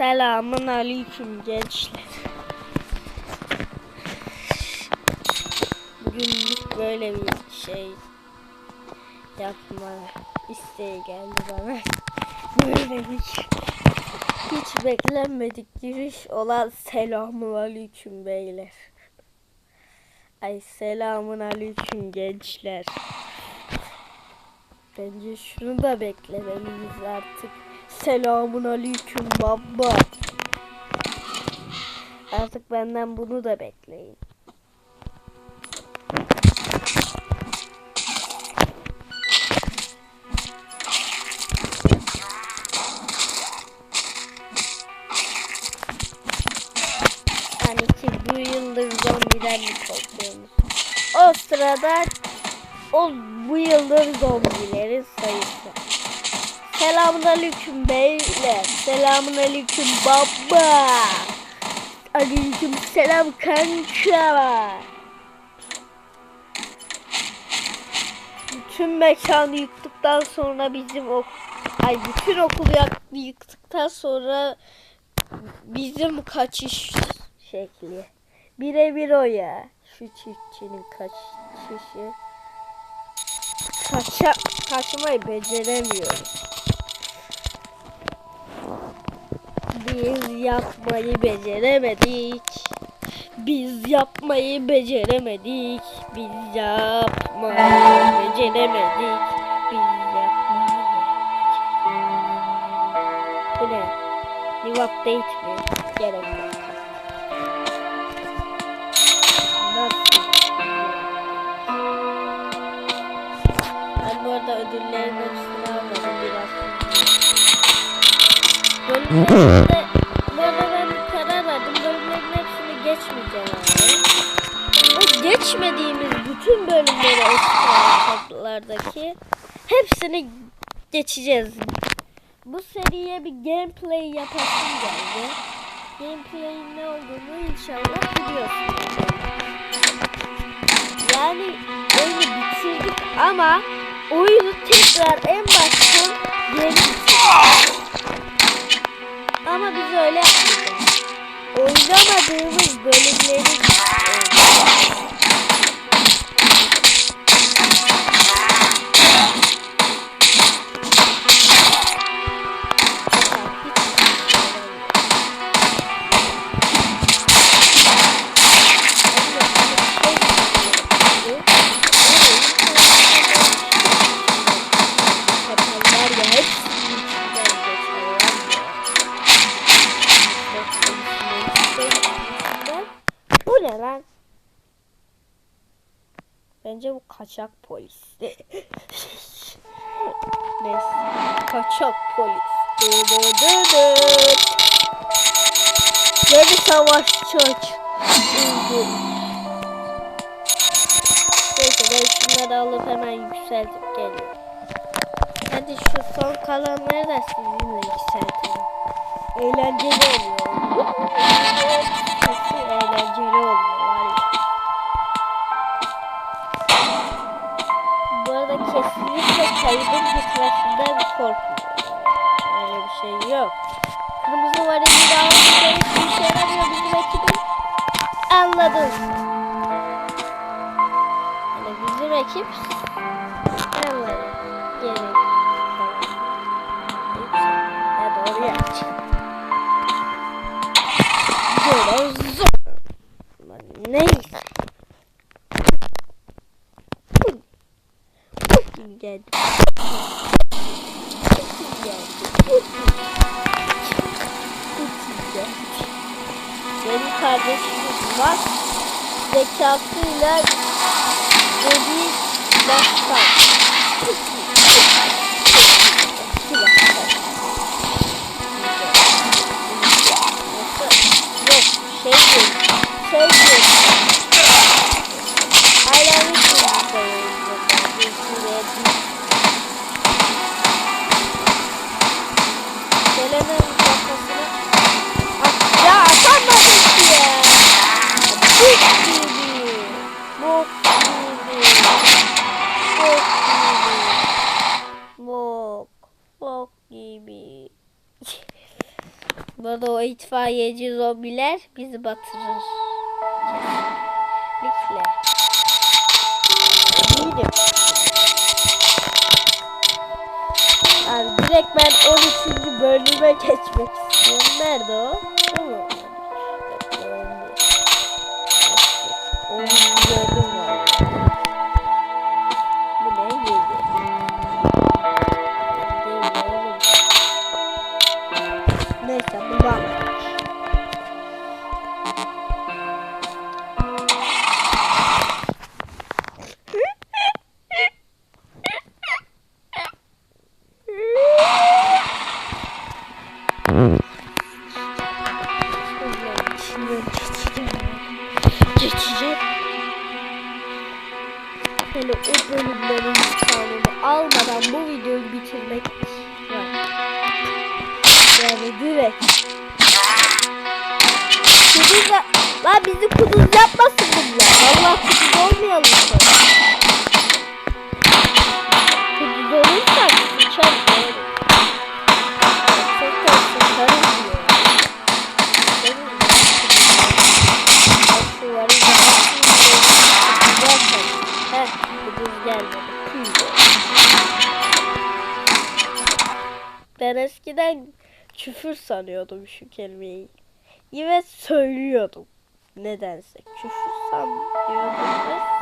Selamun aleyküm gençler. Bugünlük böyle bir şey yapma isteği geldi bana. Böyle bir hiç beklenmedik giriş olan selamun aleyküm beyler. Ay selamun aleyküm gençler. Bence şunu da beklemeliyiz artık. Selamun aleyküm baba. Artık benden bunu da bekleyin. Yani ki bu yıldır zombiden mi korkuyorsunuz? O sırada o bu yıldır sayısı. Selamun aleyküm beyler. Selamun aleyküm baba. Aleyküm selam kanka. Bütün mekanı yıktıktan sonra bizim ok ay bütün okulu yıktıktan sonra bizim kaçış şekli. Birebir o ya. Şu çiftçinin kaçışı. Kaça, kaçmayı beceremiyoruz. Biz yapmayı beceremedik. Biz yapmayı beceremedik. Biz yapmayı beceremedik. Biz yapmayı Bu ne? New update mi? Gerek yok. Ben bu arada ödüllerin hepsini almadım biraz. Bölümlerde, hepsini geçeceğiz. Bu seriye bir gameplay yapasım geldi. Gameplay'in ne olduğunu inşallah biliyorsunuz. Yani oyunu bitirdik ama oyunu tekrar en baştan yeni. Ama biz öyle yapmayacağız. Oynamadığımız bölümleri kaçak polis. Neyse. Kaçak polis. Yeni savaşçı aç. Neyse ben şunları alıp hemen yükseltip geliyorum. Hadi şu son kalanları da sizinle yükseltelim. Eğlenceli oluyor. Kesin eğlenceli oluyor kaybın gitmesinden korkmuyorum. Öyle bir şey yok. Kırmızı varili daha önce hiçbir işe yaramıyor bizim ekibin. Anladım. Yani bizim ekip anladı. Gerek. Ya doğru. Böyle zor. Ama Neyse. Geldi. Kardeşimiz var. Zekasıyla dediği laftan. Yok şey değil. Şey değil. Hala hiç arada o itfaiyeci zombiler bizi batırır. Kesinlikle. Eminim. Yani direkt ben 13. bölüme geçmek istiyorum. Nerede o? Değil mi? 13. 13. sanıyordum şu kelimeyi. Evet söylüyordum. Nedense. Küfür sanmıyordum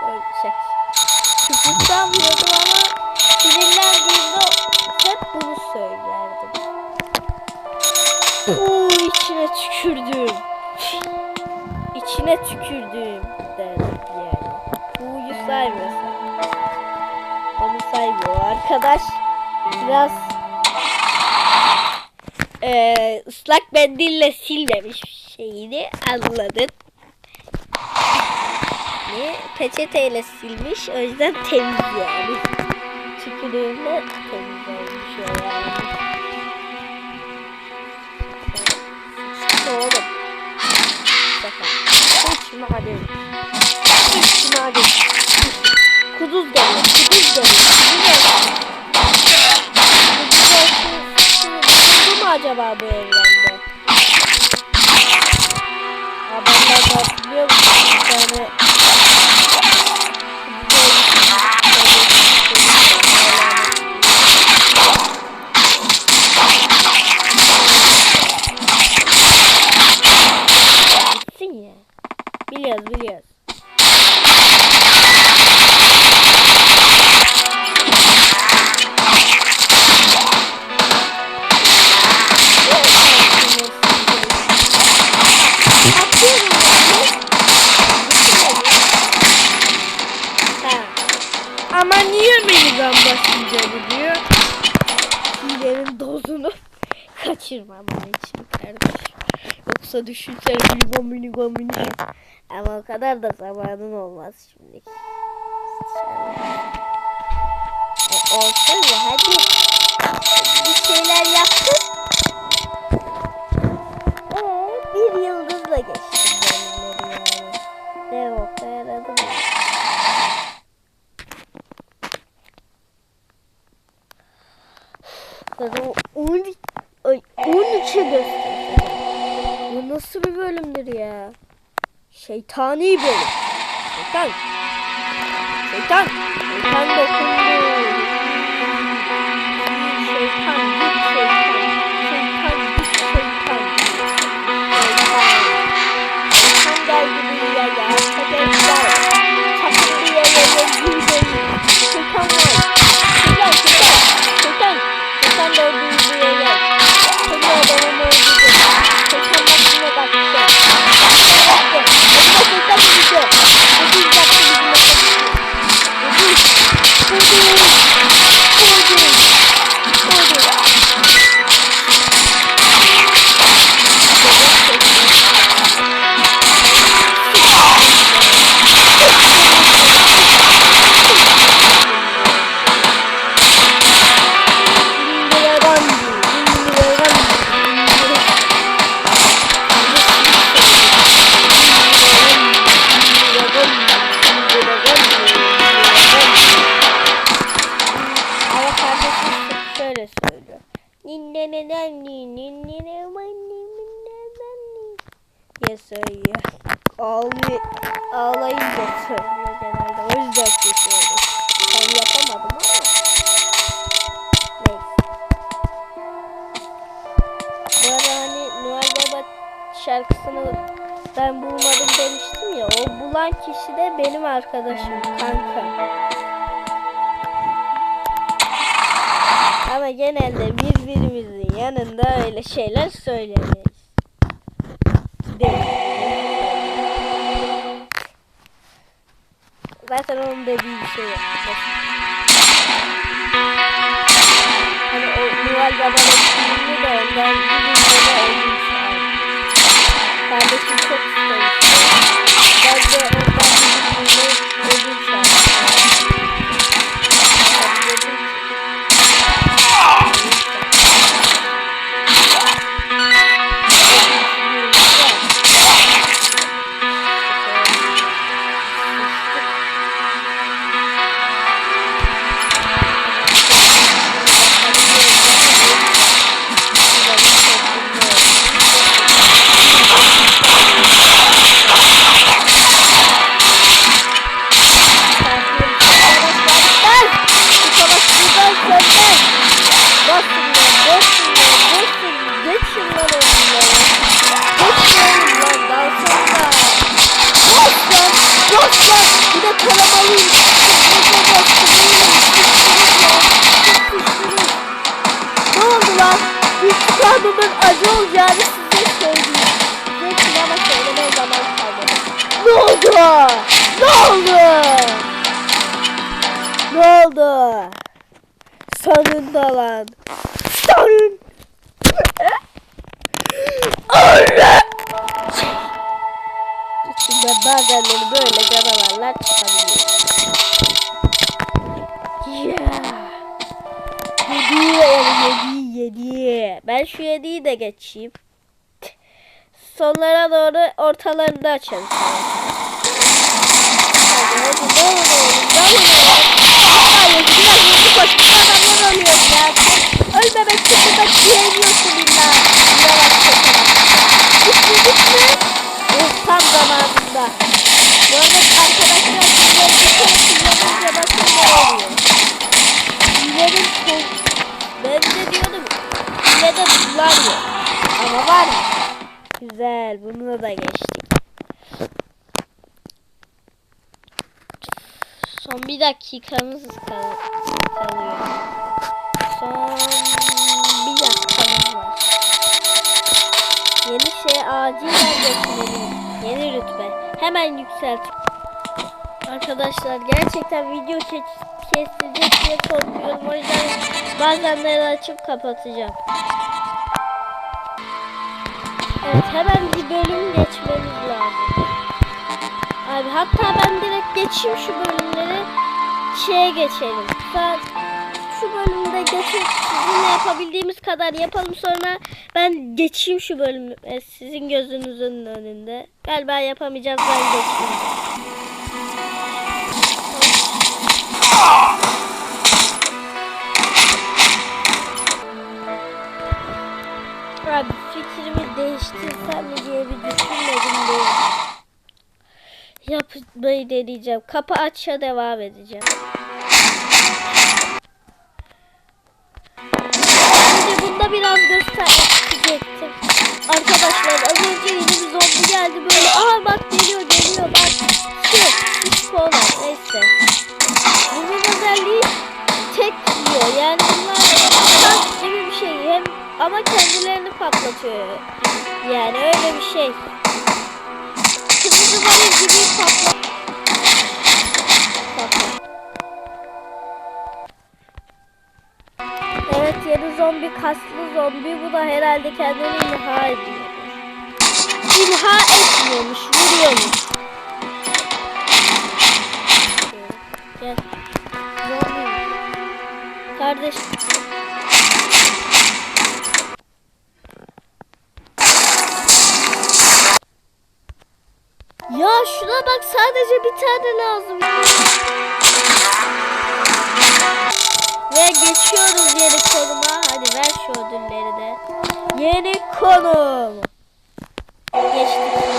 ve şey, Küfür sanmıyordum ama sinirlendiğimde hep bunu söylerdim. Oo içine tükürdüm. İçine tükürdüm derdim yani. Bu'yu saymıyorsan. Onu saymıyor arkadaş. Biraz eee ıslak mendille silmemiş şeyini anladın. Ne? Peçeteyle silmiş o yüzden temiz yani. Tükürüğünde temiz olmuş yani. Şaka. Sıçma hadi. Sıçma hadi. Kuduz geliyor. Kuduz geliyor. Kuduz geliyor. Acaba bu evrende? Yoksa düşünsene miligon miligon miligon. Ama o kadar da zamanın olmaz şimdi. E, olsa ya hadi. Bir şeyler Şeytani bölüm. Şeytan. Şeytan. Şeytan dokundu. Diye söylüyor. Ağlay ağlayınca söylüyor genelde. O yüzden kesiyorum. Ben yapamadım ama. Neyse. Bu arada hani Noel Baba şarkısını ben bulmadım demiştim ya. O bulan kişi de benim arkadaşım. Kanka. Ama genelde birbirimizin yanında öyle şeyler söylemeyiz. Değil. Zaten onun dediği bir şey yok. Hani o Noel Baba'nın filmi de ondan bir gün sonra aldı. Kardeşim çok istemişti. Sonunda lan. Sonun. Allah! İçinde bazenleri böyle canavarlar çıkabiliyor. Yedi, yedi, yedi. Ben şu yediyi de geçeyim. Sonlara doğru ortalarında açalım. Hadi hadi ne olur ne olur. Hayır biraz hızlı koş. Adamlar ölüyor ya. Ölmemek için burada diyemiyorsun illa. Yavaş koşarak. Gitti gitti. Oh, tam zamanında. Bu arada arkadaşlar bunları kere kullanınca bakın ne oluyor. İlerim çok. Ben de diyordum. İle de bunlar yok. Ama var mı? Güzel. Bunu da geçtik. Son bir dakikamız kal kalıyor. Son bir dakikamız var. Yeni şey acilen geçmeliyiz. Yeni rütbe. Hemen yükselt. Arkadaşlar gerçekten video kes kesilecek diye korkuyorum. O yüzden bazenleri açıp kapatacağım. Evet hemen bir bölüm geçmemiz lazım. Abi hatta ben direkt geçeyim şu bölümleri. Şeye geçelim. Saat şu bölümde geçip sizinle yapabildiğimiz kadar yapalım sonra ben geçeyim şu bölümü e, sizin gözünüzün önünde. Galiba yapamayacağız ben geçeyim. Yapmayı deneyeceğim. Kapı açça devam edeceğim. Önce bunda biraz göstermek isteyecektim. Arkadaşlar az önce yeni bir zombi geldi böyle. Aa bak geliyor geliyor bak. Şu hiç kovmaz neyse. Bunun özelliği tek yiyor. Yani bunlar tank gibi bir şey. Hem ama kendilerini patlatıyor. Yani öyle bir şey. Varil gibi. Patlat. Evet yeni zombi kaslı zombi bu da herhalde kendini imha ediyor. İmha etmiyormuş, vuruyormuş. Gel. Zombi. Kardeş. Ya şuna bak sadece bir tane lazım. Ve geçiyoruz yeni konuma. Hadi ver şu ödülleri de. Yeni konum. Geçtik.